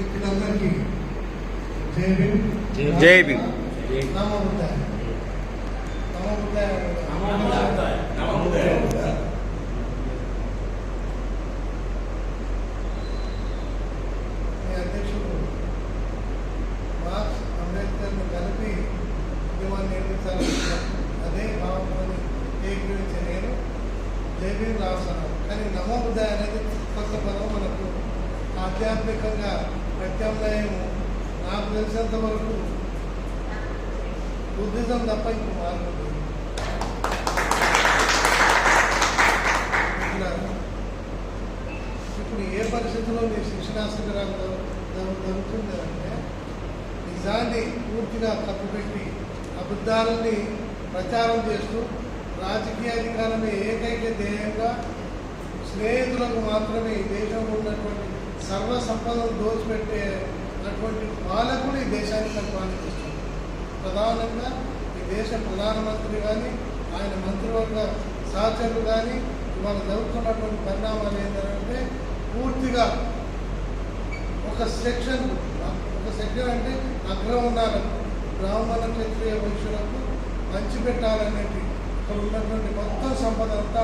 వ్యక్తులందరికీ జై భీమ్. జై భీమ్. నమో బుద్ధాయ నమో బుద్ధాయ ప్రత్యామ్నాయం నాకు తెలిసినంత వరకు బుద్ధిజం తప్ప ఇంకో మార్గం లేదు. ఇప్పుడు ఏ పరిస్థితుల్లో మీ శిక్షణా శిబిరాలు అంటే నిజాన్ని పూర్తిగా కప్పుపెట్టి అబద్ధాలని ప్రచారం చేస్తూ రాజకీయ అధికారమే ఏకైక ధ్యేయంగా స్నేహితులకు మాత్రమే ఈ దేశంలో ఉన్నటువంటి సర్వ సంపదను దోచిపెట్టే అటువంటి పాలకుడు ఈ దేశాన్ని పరిపాలిస్తుంది ప్రధానంగా ఈ దేశ ప్రధానమంత్రి కానీ ఆయన మంత్రివర్గ సహచరులు కానీ ఇవాళ జరుగుతున్నటువంటి పరిణామాలు ఏంటంటే పూర్తిగా ఒక సెక్షన్ ఒక సెక్షన్ అంటే అగ్రవర్ణాలకు బ్రాహ్మణ క్షత్రియ మనుషులకు పంచిపెట్టాలనేది ఇక్కడ ఉన్నటువంటి మొత్తం సంపద అంతా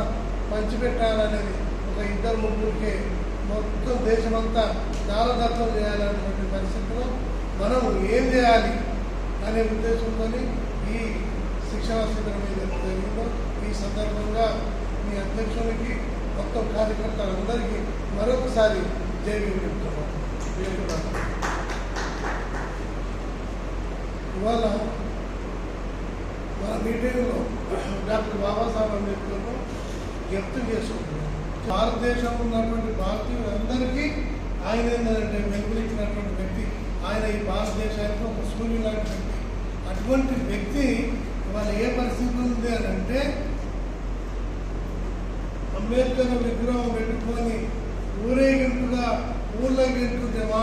పంచిపెట్టాలనేది ఒక ఇద్దరు ముగ్గురికి మొత్తం దేశమంతా దారదత్వం చేయాలనేటువంటి పరిస్థితిలో మనం ఏం చేయాలి అనే ఉద్దేశంతో ఈ శిక్షణ శిబిరం ఏదైతే జరిగిందో ఈ సందర్భంగా మీ అధ్యక్షునికి మొత్తం కార్యకర్తలందరికీ మరొకసారి జై చెప్తున్నాం. ఇవాళ మన మీటింగ్లో డాక్టర్ బాబాసాహెబ్ అంబేద్కర్ను వ్యక్తం చేసుకుంటున్నాం. భారతదేశంలో ఉన్నటువంటి భారతీయులందరికీ ఆయన ఏంటంటే వెలుగునిచ్చినటువంటి వ్యక్తి. ఆయన ఈ భారతదేశానికి ఒక సూర్యుడు లాంటి వ్యక్తి. అటువంటి వ్యక్తి ఇవాళ ఏ పరిస్థితి ఉంది అని అంటే అంబేద్కర్ విగ్రహం పెట్టుకొని ఊరేగింపుగా ఊళ్ళోకి వెళ్తుంటే మా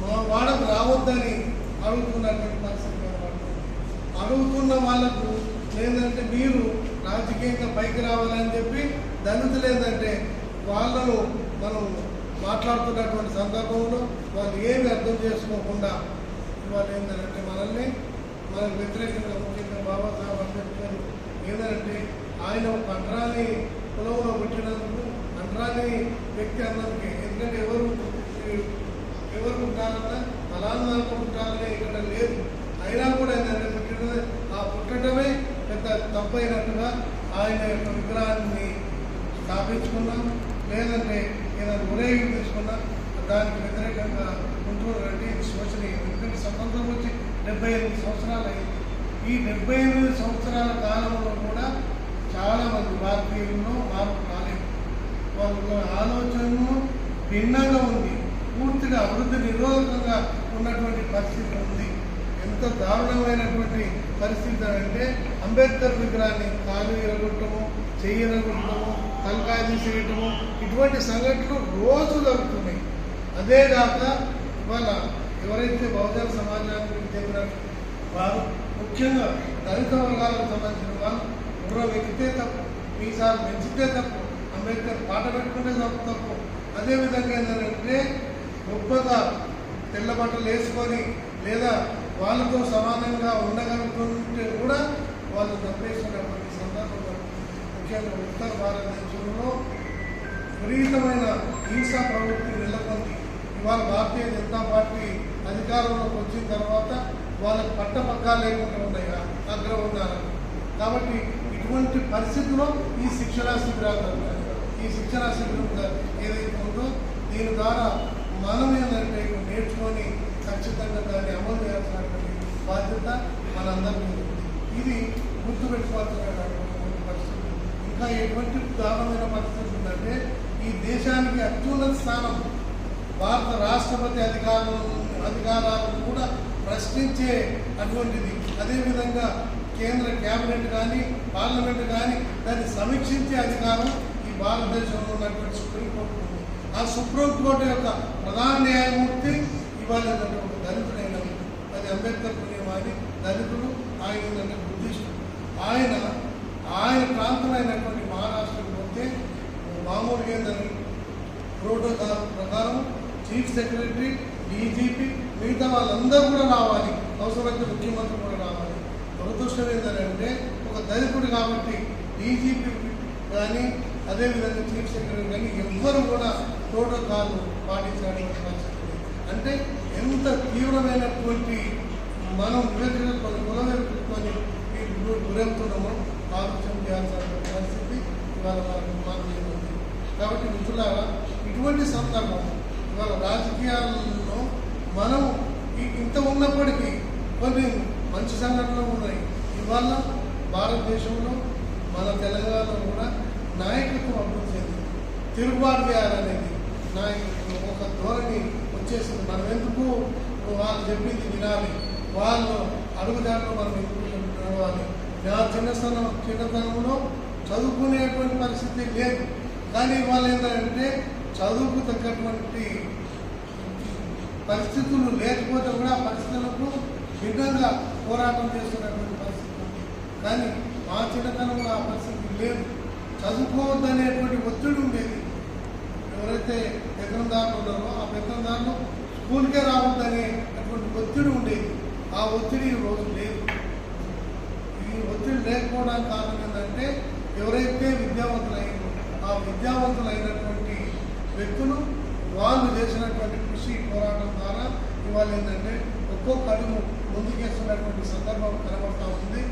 మా వాడకు రావద్దని అడుగుతున్నటువంటి పరిస్థితి కనబడుతుంది. అడుగుతున్న వాళ్ళకు ఏంటంటే మీరు రాజకీయంగా పైకి రావాలని చెప్పి దళితులు ఏంటంటే వాళ్ళను మనం మాట్లాడుతున్నటువంటి సందర్భంలో వాళ్ళు ఏమి అర్థం చేసుకోకుండా వాళ్ళు ఏంటంటే మనల్ని మనకు వ్యతిరేకంగా ముఖ్యంగా బాబాసాహెబ్ అంబేద్కర్ ఏంటంటే ఆయన ఒక అంటరాని కులంలో పుట్టినందుకు అంటరాని వ్యక్తి అన్నందుకే. ఎందుకంటే ఎవరు ఎవరు ఉంటారన్నా ఫలానాలకు ఉంటారనే ఇక్కడ లేదు. అయినా కూడా ఏంటంటే పుట్టిన ఆ పుట్టడమే పెద్ద తప్పైనట్టుగా ఆయన యొక్క విగ్రహాన్ని స్థాపించుకున్నా లేదంటే ఏదైనా ఉరేగింపు తెచ్చుకున్నా దానికి వ్యతిరేకంగా ఉంటున్నారంటే ఇది శోచనీయం ఎందుకంటే స్వతంత్రం వచ్చి డెబ్బై ఎనిమిది సంవత్సరాలు అయింది. ఈ డెబ్బై ఎనిమిది సంవత్సరాల కాలంలో కూడా చాలామంది మంది మార్పు రాలేదు. వాళ్ళ ఆలోచనను భిన్నంగా ఉంది. పూర్తిగా అభివృద్ధి నిరోధకంగా ఉన్నటువంటి పరిస్థితి ఉంది. ఎంత దారుణమైనటువంటి పరిస్థితి అంటే అంబేద్కర్ విగ్రహాన్ని కాలు ఎరగొట్టము చెయ్యి ఎరగొట్టము తలకాయ తీసేయటము ఇటువంటి సంఘటనలు రోజు జరుగుతున్నాయి. అదే కాక ఇవాళ ఎవరైతే బహుజన సమాజానికి చెందిన వారు ముఖ్యంగా దళిత వర్గాలకు సంబంధించిన వాళ్ళు గుర్రం ఎక్కితే తప్పు మీసాలు పెంచితే తప్పు అంబేద్కర్ పాట పెట్టుకుంటే తప్పు తప్పు. అదేవిధంగా ఏంటంటే గొప్పగా తెల్ల బట్టలు వేసుకొని లేదా వాళ్ళతో సమానంగా ఉండగలుగుతుంటే కూడా వాళ్ళు తప్పేసినటువంటి ముఖ్యంగా ఉత్తర భారతదేశంలో విపరీతమైన హింసా ప్రవృత్తి నెలకొంది ఇవాళ భారతీయ జనతా పార్టీ అధికారంలోకి వచ్చిన తర్వాత వాళ్ళకి పట్టపక్కాలు లేకుండా ఉన్నాయి ఉన్నారు కాబట్టి ఇటువంటి పరిస్థితిలో ఈ శిక్షణా శిబిరాలు ఈ శిక్షణా శిబిరం ఏదైతే ఉందో దీని ద్వారా మనం ఏంటంటే నేర్చుకొని ఖచ్చితంగా దాన్ని అమలు చేయాల్సినటువంటి బాధ్యత మనందరికీ ఉంది. ఇది గుర్తుపెట్టుకోవాల్సినటువంటి ఇంకా ఎటువంటి దారుణమైన పరిస్థితి ఉందంటే ఈ దేశానికి అత్యున్నత స్థానం భారత రాష్ట్రపతి అధికారం అధికారాలను కూడా ప్రశ్నించే అటువంటిది. అదేవిధంగా కేంద్ర కేబినెట్ కానీ పార్లమెంట్ కానీ దాన్ని సమీక్షించే అధికారం ఈ భారతదేశంలో ఉన్నటువంటి సుప్రీంకోర్టు ఉంది. ఆ సుప్రీంకోర్టు యొక్క ప్రధాన న్యాయమూర్తి ఇవాళ ఒక దళితుడైన అది అంబేద్కర్ పుణ్యమాని దళితుడు ఆయన ఏంటంటే బుద్ధిస్టుడు. ఆయన ఆయన ప్రాంతమైనటువంటి మహారాష్ట్రకు పోతే మామూలుగా ఏందని ప్రోటోకాల్ ప్రకారం చీఫ్ సెక్రటరీ డీజీపీ మిగతా వాళ్ళందరూ కూడా రావాలి. అవసరమైతే ముఖ్యమంత్రి కూడా రావాలి. దురదృష్టం ఏంటంటే ఒక దళితుడు కాబట్టి డీజీపీ కానీ అదేవిధంగా చీఫ్ సెక్రటరీ కానీ ఎవ్వరు కూడా ప్రోటోకాల్ పాటించడానికి పరిస్థితి అంటే ఎంత తీవ్రమైనటువంటి మనం వివేచనకొని కులవేసుకొని గురవుతున్నామో ఆలోచన చేయాల్సిన పరిస్థితి ఇవాళ మనకు మాకు కాబట్టి మిత్రులారా ఇటువంటి సందర్భం ఇవాళ రాజకీయాల్లో మనం ఇంత ఉన్నప్పటికీ కొన్ని మంచి సంఘటనలు ఉన్నాయి. ఇవాళ భారతదేశంలో మన తెలంగాణలో కూడా నాయకత్వం అభివృద్ధి చెందింది. తిరుగుబాటు చేయాలనేది నాయకత్వం ఒక ధోరణి వచ్చేసింది. మనం ఎందుకు వాళ్ళు చెప్పింది వినాలి? వాళ్ళు అడుగుదారిలో మనం ఎందుకు నడవాలి? నా చిన్నతనం చిన్నతనంలో చదువుకునేటువంటి పరిస్థితి లేదు. కానీ వాళ్ళు ఏంటంటే చదువుకు తగ్గటువంటి పరిస్థితులు లేకపోతే కూడా పరిస్థితులకు భిన్నంగా పోరాటం చేస్తున్నటువంటి పరిస్థితి కానీ మా చిన్నతనంలో ఆ పరిస్థితి లేదు. చదువుకోవద్దనేటువంటి ఒత్తిడి ఉండేది. ఎవరైతే పెద్దదారులు ఉన్నారో ఆ పెద్దదారులు స్కూల్కే రావద్దనే అటువంటి ఒత్తిడి ఉండేది. ఆ ఒత్తిడి ఈరోజు లేదు. ఈ ఒత్తిడి లేకపోవడానికి కారణం ఏంటంటే ఎవరైతే విద్యావంతులైనో ఆ విద్యావంతులైనటువంటి వ్యక్తులు వాళ్ళు చేసినటువంటి కృషి పోరాటం ద్వారా ఇవాళ ఏంటంటే ఒక్కొక్క అడుగు ముందుకేస్తున్నటువంటి సందర్భం కనబడతా ఉంది.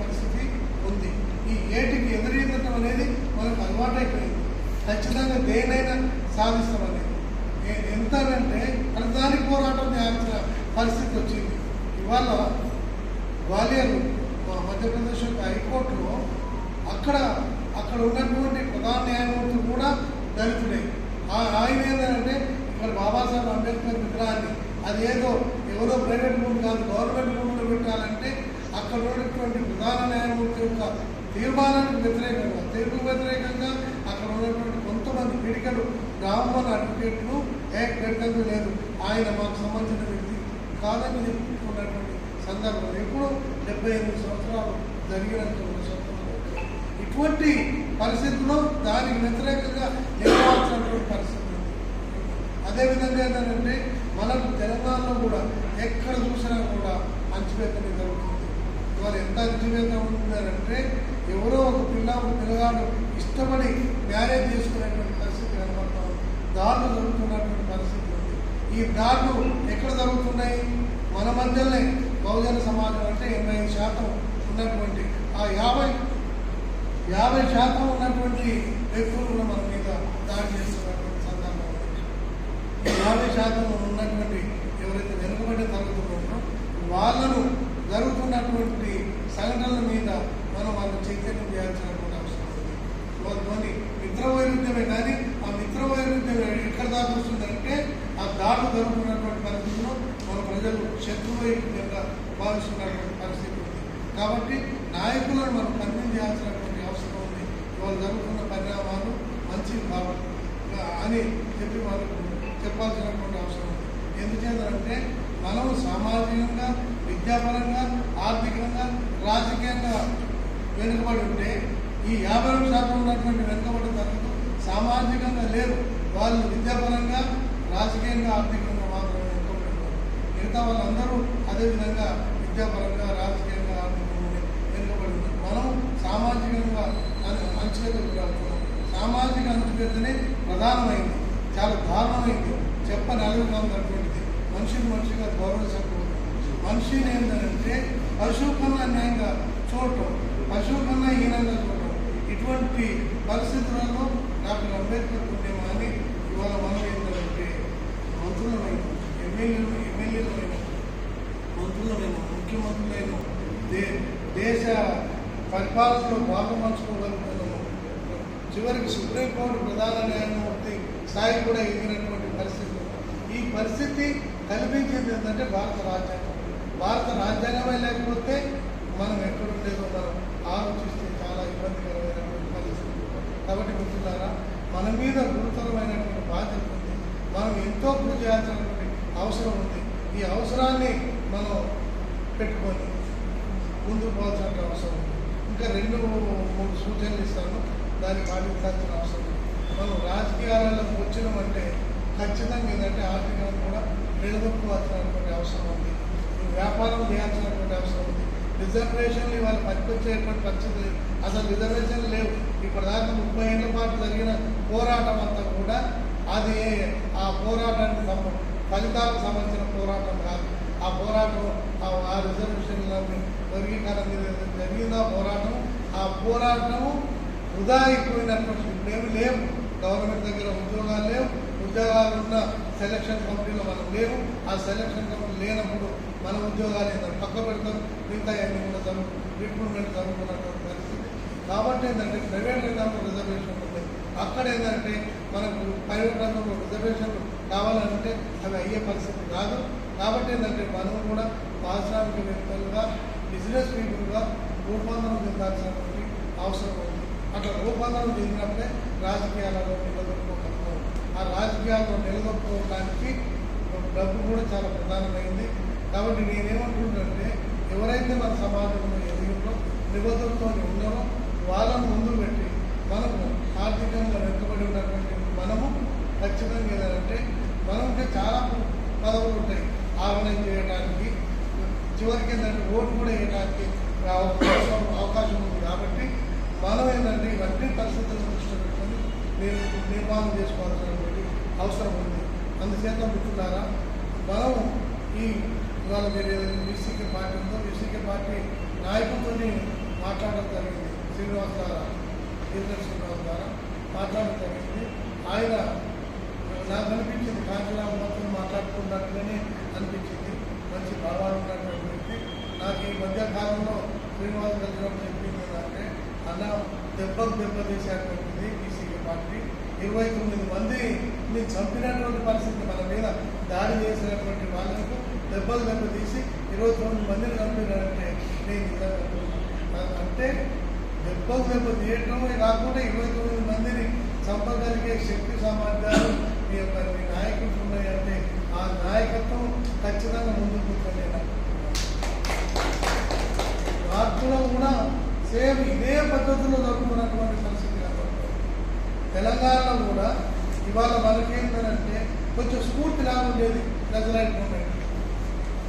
పరిస్థితి ఉంది. ఈ ఏటికి ఎదురీదటం అనేది మనకు అలవాటైపోయింది ఖచ్చితంగా దేనైనా సాధిస్తామనేది అనేది. ఎంతనంటే ప్రధాని పోరాటం చేయాల్సిన పరిస్థితి వచ్చింది. ఇవాళ గ్వాలియర్ మధ్యప్రదేశ్ యొక్క హైకోర్టులో అక్కడ అక్కడ ఉన్నటువంటి ప్రధాన న్యాయమూర్తులు కూడా దళితుడే. ఆ- ఆయన ఏంటంటే ఇక్కడ బాబాసాహెబ్ అంబేద్కర్ విగ్రహాన్ని అది ఏదో ఎవరో ప్రైవేట్ భూమి కాదు గవర్నమెంట్ భూమిలో పెట్టాలంటే అక్కడ ఉన్నటువంటి ప్రధాన న్యాయమూర్తి యొక్క తీర్మానానికి వ్యతిరేకంగా తీర్పు వ్యతిరేకంగా అక్కడ ఉన్నటువంటి కొంతమంది పిడికలు బ్రాహ్మణ అడ్వకేట్లు ఏ పెట్టడం లేదు. ఆయన మాకు సంబంధించిన వ్యక్తి కాదని చెప్పుకున్నటువంటి సందర్భం ఎప్పుడు డెబ్బై ఎనిమిది సంవత్సరాలు జరిగినటువంటి సందర్భం ఇటువంటి పరిస్థితుల్లో దానికి వ్యతిరేకంగా నిలవాల్సినటువంటి పరిస్థితి ఉంది. అదేవిధంగా ఏంటంటే మనం తెలంగాణలో కూడా ఎక్కడ చూసినా కూడా అంచువేతనే జరుగుతుంది. ఇవాళ ఎంత అంచువేత ఉంటున్నారంటే ఎవరో ఒక పిల్ల ఒక పిల్లగాడు ఇష్టపడి మ్యారేజ్ చేసుకునేటువంటి పరిస్థితి కనబడతాం దాడులు జరుగుతున్నటువంటి పరిస్థితి ఉంది. ఈ దాడులు ఎక్కడ జరుగుతున్నాయి? మన మధ్యలోనే బహుజన సమాజం అంటే ఎనభై ఐదు శాతం ఉన్నటువంటి ఆ యాభై యాభై శాతం ఉన్నటువంటి వ్యక్తులు మన మీద దాడి చేస్తున్నటువంటి సందర్భం యాభై శాతం ఉన్నటువంటి ఎవరైతే వెనుకబడి తరగతున్నారో వాళ్ళను జరుగుతున్నటువంటి సంఘటనల మీద మనం వాళ్ళని చైతన్యం చేయాల్సినటువంటి అవసరం ఉంది వాళ్ళతోని మిత్ర వైరుధ్యమే కానీ ఆ మిత్ర వైరుధ్యం ఎక్కడ దాకా వస్తుందంటే ఆ దాడులు జరుగుతున్నటువంటి పరిస్థితుల్లో మన ప్రజలు శత్రు వైరుధ్యంగా భావిస్తున్నటువంటి పరిస్థితి ఉంది కాబట్టి నాయకులను మనం కన్విన్స్ చేయాల్సినటువంటి అవసరం ఉంది ఇవాళ జరుగుతున్న పరిణామాలు మంచివి కాబట్టి అని చెప్పి వాళ్ళకు చెప్పాల్సినటువంటి అవసరం ఉంది ఎందుచేతంటే మనం సామాజికంగా విద్యాపరంగా ఆర్థికంగా రాజకీయంగా వెనుకబడి ఉంటే ఈ యాభై రెండు శాతం ఉన్నటువంటి వెనుకబడి తరగతి సామాజికంగా లేరు. వాళ్ళు విద్యాపరంగా రాజకీయంగా ఆర్థికంగా మాత్రమే వెనుకబడి ఉన్నారు మిగతా వాళ్ళందరూ అదేవిధంగా విద్యాపరంగా రాజకీయంగా ఆర్థికంగా వెనుకబడి ఉంటారు మనం సామాజికంగా అన్- మంచిగా సామాజిక అంతర్గతనే ప్రధానమైంది. చాలా దారుణమైంది. చెప్పని అలుగుతున్నటువంటిది మనిషిని మనిషిగా గౌరవించకూడదు మనిషిని ఏంటంటే పశువు కన్నా న్యాయంగా చూడటం. పశువు కన్నా హీనంగా ఇటువంటి పరిస్థితులలో డాక్టర్ అంబేద్కర్ పుణ్యమాని ఇవాళ మనం ఏంటంటే మంత్రులమైన ఎమ్మెల్యేలు ఎమ్మెల్యేలమైన మంత్రులమైన ముఖ్యమంత్రులైన దే దేశ పరిపాలనలో భాగపంచుకోగలుగుతున్నాము చివరికి సుప్రీంకోర్టు ప్రధాన న్యాయమూర్తి స్థాయి కూడా ఎదిగినటువంటి పరిస్థితి. ఈ పరిస్థితి కల్పించింది ఏంటంటే భారత రాజ్యాంగం. భారత రాజ్యాంగమే లేకపోతే మనం ఎక్కడుండేదో మనం ఆలోచిస్తే చాలా ఇబ్బందికరమైనటువంటి పరిస్థితి. కాబట్టి మిత్రులారా మన మీద గురుతరమైనటువంటి బాధ్యత ఉంది. మనం ఎంతో కృషి చేయాల్సినటువంటి అవసరం ఉంది. ఈ అవసరాన్ని మనం పెట్టుకొని ముందుకు పోవాల్సిన అవసరం ఉంది. ఇంకా రెండు మూడు సూచనలు ఇస్తాను. దాన్ని పాటించాల్సిన అవసరం ఉంది. మనం రాజకీయాలకు వచ్చినామంటే ఖచ్చితంగా ఏంటంటే ఆర్థికంగా కూడా నిలదొక్కుకోవాల్సినటువంటి అవసరం ఉంది. వ్యాపారం చేయాల్సినటువంటి అవసరం ఉంది. రిజర్వేషన్లు ఇవాళ పనికొచ్చేటువంటి పరిస్థితి అసలు రిజర్వేషన్లు లేవు. ఇప్పటిదాకా ముప్పై ఏళ్ళ పాటు జరిగిన పోరాటం అంతా కూడా అది ఆ పోరాటానికి సంబంధం ఫలితాలకు సంబంధించిన పోరాటం కాదు. ఆ పోరాటం ఆ- రిజర్వేషన్ల వర్గీకరణ ఏదైతే ఆ పోరాటం? ఆ పోరాటము వృధా అయిపోయినటువంటి ఇప్పుడేమి లేవు. గవర్నమెంట్ దగ్గర ఉద్యోగాలు లేవు. ఉద్యోగాలు ఉన్న సెలక్షన్ కమిటీలో మనం లేవు ఆ సెలక్షన్ కమిటీ లేనప్పుడు మన ఉద్యోగాలు ఏంటంటే పక్క పెడతాం మిగతా అన్ని కూడా చదువు రిక్రూట్మెంట్ చదువుకున్నటువంటి పరిస్థితి. కాబట్టి ఏంటంటే ప్రైవేట్ రంగంలో రిజర్వేషన్ ఉంటాయి అక్కడ ఏంటంటే మనకు ప్రైవేట్ రంగంలో రిజర్వేషన్లు కావాలంటే అవి అయ్యే పరిస్థితి కాదు. కాబట్టి ఏంటంటే మనం కూడా పారిశ్రామికవేత్తలుగా బిజినెస్ పీపుల్గా రూపాంతరం చెందాల్సినటువంటి అవసరం ఉంది. అట్లా రూపాంతరం చెందినప్పుడే రాజకీయాలలో నిలదొక్కుకోగలుగుతాం. ఆ రాజకీయాల్లో నిలదొక్కుకోవడానికి డబ్బు కూడా చాలా ప్రధానమైంది. కాబట్టి నేనేమంటున్నానంటే ఎవరైతే మన సమాజంలో ఎదిగినో నిబద్ధతతో ఉన్నారో వాళ్ళను ముందు పెట్టి మనము ఆర్థికంగా వెనుకబడి ఉన్నటువంటి మనము ఖచ్చితంగా ఏదంటే మనకి చాలా పదవులు ఉంటాయి. ఆవరణ చేయడానికి చివరికి ఏంటంటే ఓటు కూడా వేయడానికి అవకాశం అవకాశం ఉంది. కాబట్టి మనం ఏంటంటే ఇవన్నీ పరిస్థితులను దృష్టిలో పెట్టుకొని నేను నిర్మాణం చేసుకోవాల్సినటువంటి అవసరం ఉంది. అందుచేత పుట్టున్నారా మనం ఈ ఇవాళ మీరు బీసీకే పార్టీ ఉందో బీసీకే పార్టీ నాయకులతో మాట్లాడడం జరిగింది. శ్రీనివాస్ ద్వారా ఈశ్వర్ శ్రీనివాస్ ద్వారా మాట్లాడడం జరిగింది. ఆయన నాకు అనిపించింది కార్యక్రమం మొత్తం మాట్లాడుతున్నట్టుగానే అనిపించింది. మంచి భావాలు ఉన్నటువంటి వ్యక్తి. నాకు ఈ మధ్యకాలంలో శ్రీనివాస్ దగ్గర చెప్పింది ఏంటంటే అన్న దెబ్బకు దెబ్బ తీసేటువంటి ఇరవై తొమ్మిది మంది మీరు చంపినటువంటి పరిస్థితి మన మీద దాడి చేసినటువంటి వాళ్ళకు దెబ్బలు దెబ్బ తీసి ఇరవై తొమ్మిది మందిని చంపినారంటే నేను అంటే దెబ్బలు దెబ్బ తీయటమే కాకుండా ఇరవై తొమ్మిది మందిని చంపగలిగే శక్తి సామర్థ్యాలు మీ యొక్క మీ నాయకులు ఉన్నాయంటే ఆ నాయకత్వం ఖచ్చితంగా ముందుకు రాష్ట్రంలో కూడా సేమ్ ఇదే పద్ధతిలో జరుగుతున్నటువంటి తెలంగాణలో కూడా ఇవాళ మనకేంటంటే కొంచెం స్ఫూర్తి లాగా ఉండేది నజరైట్ మూమెంట్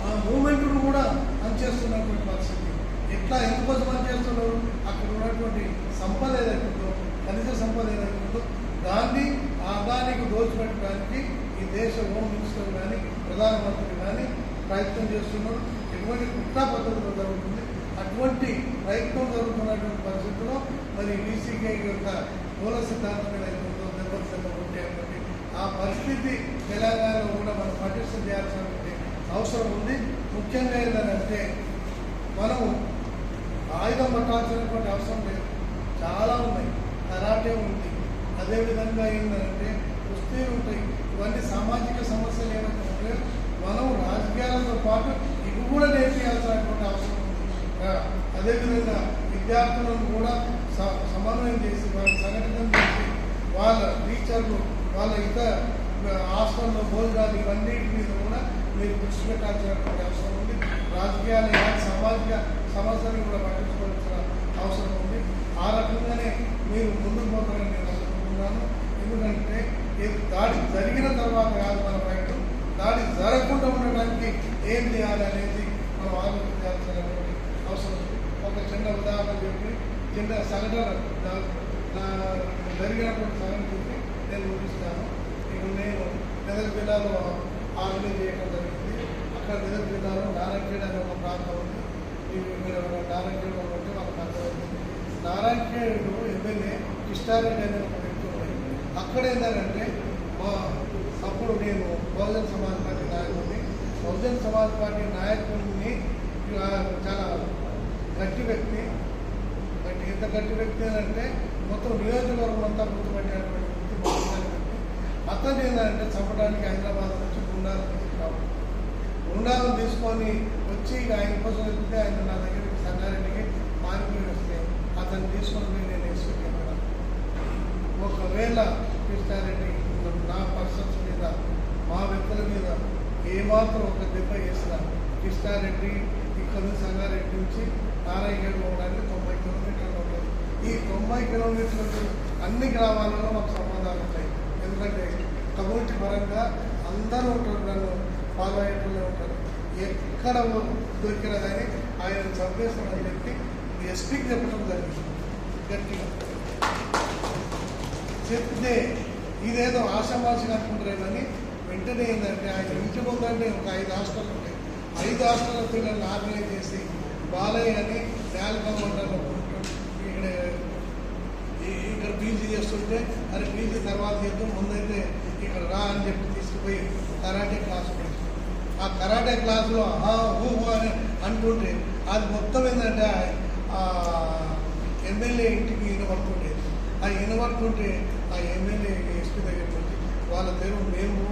ఆ మూమెంట్ను కూడా పనిచేస్తున్నటువంటి పరిస్థితి. ఎట్లా ఎందుకోసం పనిచేస్తున్నారు? అక్కడ ఉన్నటువంటి సంపద ఏదైతుందో ఖనిజ సంపద ఏదైతుందో దాన్ని ఆదానికి దోచిపెట్టడానికి ఈ దేశ హోమ్ మినిస్టర్ కానీ ప్రధానమంత్రి కానీ ప్రయత్నం చేస్తున్నారు. ఎటువంటి కుట్రా పద్ధతిలో జరుగుతుంది? అటువంటి ప్రయత్నం జరుగుతున్నటువంటి పరిస్థితుల్లో మరి బీసీకే యొక్క మూల సిద్ధాంతం ఏదైతుందో దెబ్బలు ఉంటే కొట్టేటువంటి ఆ పరిస్థితి తెలంగాణలో కూడా మనం పటిష్టం చేయాల్సినటువంటి అవసరం ఉంది. ముఖ్యంగా ఏంటంటే మనము ఆయుధం పట్టాల్సినటువంటి అవసరం లేదు. చాలా ఉన్నాయి. కరాటే ఉంది. అదేవిధంగా ఏంటంటే కుస్తీలు ఉంటాయి. ఇవన్నీ సామాజిక సమస్యలు ఏమైతే ఉంటాయో మనం రాజకీయాలతో పాటు ఇవి కూడా నేర్పించాల్సినటువంటి అవసరం ఉంది. అదేవిధంగా విద్యార్థులను కూడా సమన్వయం చేసి వాళ్ళని సంఘటితం చేసి వాళ్ళ టీచర్లు వాళ్ళ ఇతర హాస్టల్లో భోజనాలు ఇవన్నిటి మీద కూడా మీరు దృష్టి పెట్టాల్సినటువంటి అవసరం ఉంది. రాజకీయాలు సామాజిక సమస్యలను కూడా పట్టించుకోవాల్సిన అవసరం ఉంది. ఆ రకంగానే మీరు ముందుకు పోతారని నేను అనుకుంటున్నాను. ఎందుకంటే దాడి జరిగిన తర్వాత కాదు మన ప్రయత్నం. దాడి జరగకుండా ఉండడానికి ఏం చేయాలి అనేది మనం ఆలోచించాల్సినటువంటి అవసరం ఉంది. ఒక చిన్న ఉదాహరణ చెప్పి కింద సంఘటన జరిగినటువంటి సంఘటన చూసి నేను చూపిస్తాను ఇప్పుడు నేను మెదక్ జిల్లాలో ఆర్మీ చేయడం జరిగింది. అక్కడ మెదక్ జిల్లాలో నారాయణఖేడ్ అనే ఒక ప్రాంతం ఉంది. మీరు నారాయణఖేడ్ ఉంటే వాళ్ళ ప్రాంతం ఉంది. నారాయణఖేడ్ ఎమ్మెల్యే కిష్టారెడ్డి అనే ఒక వ్యక్తి ఉన్నాయి అక్కడ ఏంటంటే మా అప్పుడు నేను బహుజన్ సమాజ్ పార్టీ నాయకుడిని. బహుజన్ సమాజ్ పార్టీ నాయకుడిని చాలా గట్టి వ్యక్తి. ఎంత గట్టి వ్యక్తి అని అంటే మొత్తం నియోజకవర్గం అంతా గుర్తుపెట్టేటువంటి వ్యక్తి అతను ఏంటంటే చంపడానికి హైదరాబాద్ నుంచి గుండాలు తీసుకురావడం గుండాలను తీసుకొని వచ్చి ఇక ఆయన కోసం వెళ్తే ఆయన నా దగ్గరికి సంగారెడ్డికి మారిపోయి వస్తే అతను తీసుకొని నేను ఎస్పీకి ఒకవేళ కృష్ణారెడ్డి నా పర్సన్స్ మీద మా వ్యక్తుల మీద ఏమాత్రం ఒక దెబ్బ వేసిన కృష్ణారెడ్డి ఇక్కడ నుంచి సంగారెడ్డి నుంచి నారాయణగఢ్ ఉండడానికి తొంభై కిలోమీటర్లు ఈ తొంభై కిలోమీటర్లు అన్ని గ్రామాలలో మాకు సంబంధాలు ఉంటాయి. ఎందుకంటే కమ్యూనిటీ పరంగా అందరూ ఉంటారు నన్ను ఫాలో అయ్యేటోళ్ళే ఉంటారు. ఎక్కడ దొరికినా కానీ ఆయన చంపేస్తామని చెప్పి ఎస్పీకి చెప్పడం జరిగింది. గట్టిగా. చెప్తే ఇదేదో ఆశామాషగా అనుకుంటారే కానీ వెంటనే ఏంటంటే ఆయన ఇంటి ముందంటే ఒక ఐదు హాస్టల్ ఉంటాయి. ఐదు హాస్టల్ పిల్లల్ని ఆర్గనైజ్ చేసి బాలయ్య అని నేలకం మండలం ఇక్కడ ఈ- ఇక్కడ పీజీ చేస్తుంటే అది పీజీ తర్వాత చేద్దాం ముందైతే ఇక్కడ రా అని చెప్పి తీసుకుపోయి కరాటే క్లాస్ పెట్టాం ఆ కరాటే క్లాస్లో హా ఊ అని అంటుంటే అది మొత్తం ఏంటంటే ఎమ్మెల్యే ఇంటికి వినబడుతుండేది ఆ వినబడుతుంటే ఆ ఎమ్మెల్యే ఎస్పీ దగ్గరికి వాళ్ళ తెరువు మేము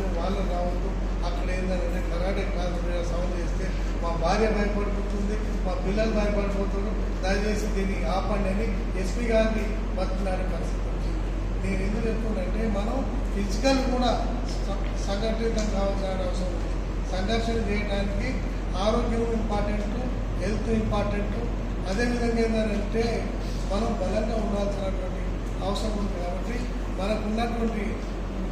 మా వాళ్ళు రావద్దు. అక్కడ ఏంటంటే కరాటే క్లాస్ మీద సౌండ్ చేస్తే మా భార్య భయపడిపోతుంది మా పిల్లలు భయపడిపోతున్నారు దయచేసి దీన్ని ఆపండి అని ఎస్పీ గారిని బతున్నాడే పరిస్థితి వచ్చింది. నేను ఎందుకు చెప్తున్నానంటే మనం ఫిజికల్ కూడా సంఘటితం కావాల్సిన అవసరం ఉంది. సంఘర్షణ చేయడానికి ఆరోగ్యం ఇంపార్టెంట్ హెల్త్ ఇంపార్టెంట్ అదేవిధంగా ఏంటంటే మనం బలంగా ఉండాల్సినటువంటి అవసరం ఉంది కాబట్టి మనకున్నటువంటి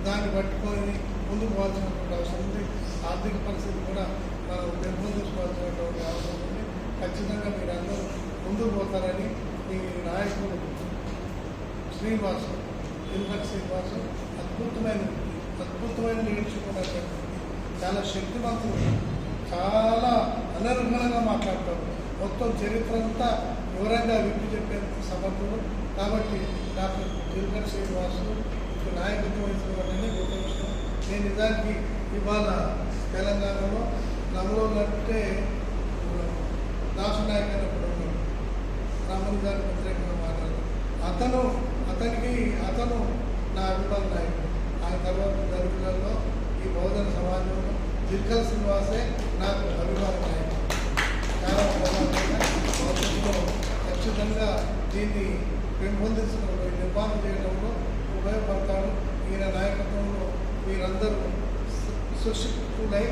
దాన్ని పట్టుకొని ముందుకు పోవాల్సినటువంటి అవసరం ఉంది. ఆర్థిక పరిస్థితి కూడా మనం పెంపొందించుకోవాల్సినటువంటి అవసరం ఉంది. ఖచ్చితంగా మీరందరూ ముందుకు పోతారని ఈ నాయకుడు శ్రీనివాసు తిరుపతి శ్రీనివాసు అద్భుతమైన అద్భుతమైన నేర్చుకున్నారు చాలా శక్తివంతుడు. చాలా అనర్గణంగా మాట్లాడతాడు. మొత్తం చరిత్ర అంతా వివరంగా విప్పి చెప్పేంత సమర్థుడు. కాబట్టి డాక్టర్ తిరుపతి శ్రీనివాసు ఇక నాయకత్వం వహిస్తున్నదని గుర్తించడం నేను నిజానికి ఇవాళ తెలంగాణలో నమ్మలో అంటే రాష్ట్ర నాయక్ అన్నప్పుడు ఉన్నాడు రామన్ వ్యతిరేకంగా మాట్లాడారు. అతను అతనికి అతను నా అభిమాన నాయకుడు. ఆయన తర్వాత దళితులలో ఈ బహుజన సమాజంలో జిల్కల శ్రీనివాసే నాకు అభిమాన నాయకుడు. చాలా భవిష్యత్తులో ఖచ్చితంగా దీన్ని పెంపొందించడంలో నిర్మాణం చేయడంలో ఉపయోగపడతాడు. ఈయన నాయకత్వంలో మీరందరూ సు- సుశిక్షితులై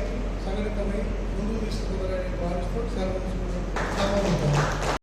సంఘటితమై ముందుకు తీసుకుపోవాలని భావిస్తూ సెలవు తీసుకుంటున్నాను